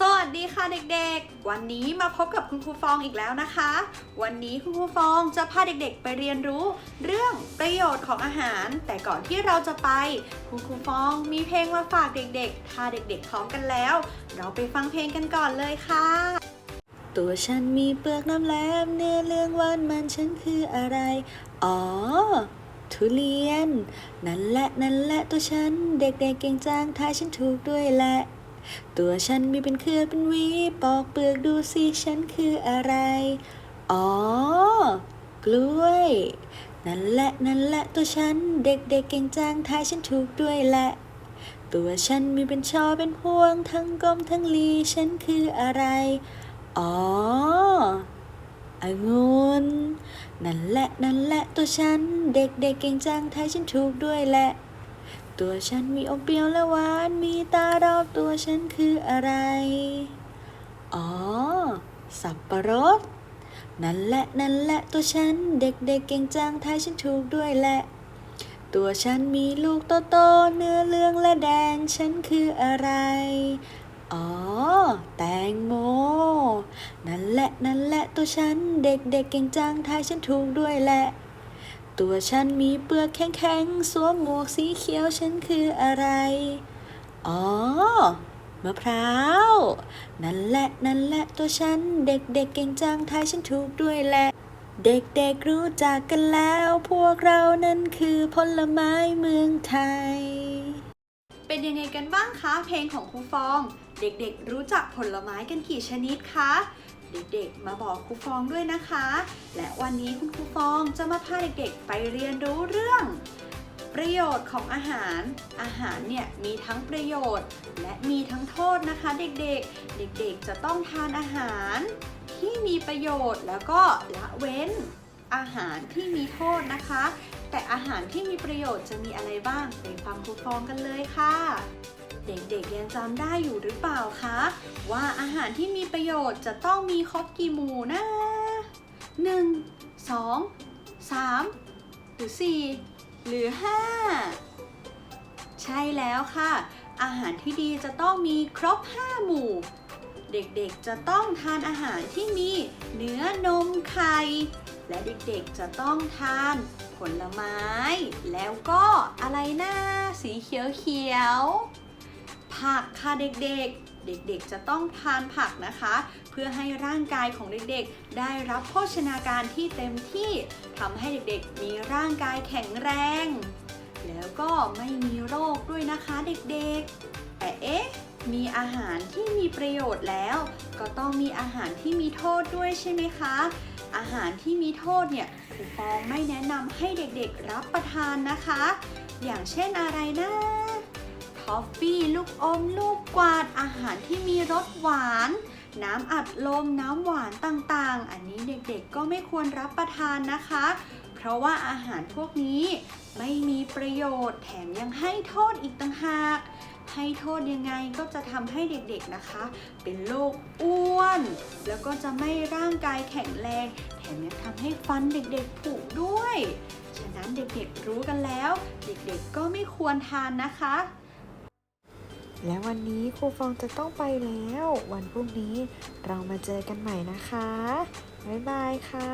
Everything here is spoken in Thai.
สวัสดีค่ะเด็กๆ วันนี้มาพบกับคุณครูฟองอีกแล้วนะคะ วันนี้คุณครูฟองจะพาเด็กๆ ไปเรียนรู้เรื่องประโยชน์ของอาหาร แต่ก่อนที่เราจะไป คุณครูฟองมีเพลงมาฝากเด็กๆ ถ้าเด็กๆพร้อมกันแล้ว เราไปฟังเพลงกันก่อนเลยค่ะ ตัวฉันมีเปลือกน้ำแหลมเนื้อเรื่องหวานมันฉันคืออะไร อ๋อทุเรียน นั่นแหละนั่นแหละตัวฉัน เด็กๆเก่งจังทายฉันถูกด้วยแหละ ตัวฉันมีเป็นเครือเป็นวีปอกเปลือกดูสิฉันคืออะไร อ๋อ กล้วย นั่นแหละนั่นแหละตัวฉันเด็กๆเก่งจังทายฉันถูกด้วยแหละ ตัวฉันมีเป็นช่อเป็นพวง ทั้งกลมทั้งลีฉันคืออะไร อ๋อองุ่นนั่นแหละนั่นแหละตัวฉันเด็กๆเก่งจังทายฉันถูกด้วยแหละ ตัวฉันมีอมเปรี้ยวและหวาน มีตารอบตัวฉันคืออะไร อ๋อ สับปะรด นั่นแหละนั่นแหละตัวฉัน เด็กๆเเก่งจังทายฉันถูกด้วยแหละ ตัวฉันมีลูกโตๆเนื้อเหลืองและแดงฉันคืออะไร อ๋อ แตงโม นั่นแหละนั่นแหละตัวฉัน เด็กๆเเก่งจังทายฉันถูกด้วยแหละ ตัวฉันมีเปลือกแข็งๆ สวมหมวกสีเขียวฉันคืออะไร อ๋อ มะพร้าว นั่นแหละ นั่นแหละ ตัวฉัน เด็กๆเก่งจังทายฉันถูกด้วยแหละ เด็กๆรู้จักกันแล้ว พวกเรานั้นคือผลไม้เมืองไทย เป็นยังไงกันบ้างคะ เพลงของครูฟอง เด็กๆรู้จักผลไม้กันกี่ชนิดคะ เด็กๆ มาบอกครูฟองด้วยนะคะ และวันนี้คุณครูฟองจะมาพาเด็กๆ ไปเรียนรู้เรื่อง ประโยชน์ของอาหาร อาหารเนี่ยมีทั้งประโยชน์ และมีทั้งโทษนะคะเด็กๆ เด็กๆ จะต้องทานอาหารที่มีประโยชน์แล้วก็ละเว้นอาหารที่มีโทษนะคะ แต่อาหารที่มีประโยชน์จะมีอะไรบ้างไปฟังครูฟองกันเลยค่ะ เด็กๆยังจำได้อยู่หรือเปล่าคะ ว่าอาหารที่มีประโยชน์จะต้องมีครบกี่หมู่นะ 1 2 3 หรือ 4 หรือ 5 ใช่แล้วค่ะ อาหารที่ดีจะต้องมีครบ 5 หมู่ เด็กๆจะต้องทานอาหารที่มีเนื้อนมไข่และเด็กๆจะต้องทานผลไม้ แล้วก็อะไรนะสีเขียวๆ ผักค่ะเด็กๆ เด็กๆ จะต้องทานผักนะคะ เพื่อให้ร่างกายของเด็กๆ ได้รับโภชนาการที่เต็มที่ทำให้เด็กๆ มีร่างกายแข็งแรง แล้วก็ไม่มีโรคด้วยนะคะเด็กๆ แต่เอ๊ะมีอาหารที่มีประโยชน์แล้ว ก็ต้องมีอาหารที่มีโทษด้วยใช่ไหมคะ อาหารที่มีโทษเนี่ยครูฟองไม่แนะนำให้เด็กๆรับประทานนะคะ อย่างเช่นอะไรนะ ทอฟฟี่ลูกอม ลูกกวาด อาหารที่มีรสหวาน น้ำอัดลม น้ำหวานต่างๆ อันนี้เด็กๆก็ไม่ควรรับประทานนะคะ เพราะว่าอาหารพวกนี้ไม่มีประโยชน์แถมยังให้โทษอีกต่างหาก ให้โทษยังไงก็จะทำให้เด็กๆนะคะ เป็นโรคอ้วน แล้วก็จะไม่ร่างกายแข็งแรง แถมยังทำให้ฟันเด็กๆผุด้วย ฉะนั้นเด็กๆรู้กันแล้ว เด็กๆก็ไม่ควรทานนะคะ และวันนี้ครูฟองจะต้องไปแล้ว วันพรุ่งนี้เรามาเจอกันใหม่นะคะ บ๊ายบายค่ะ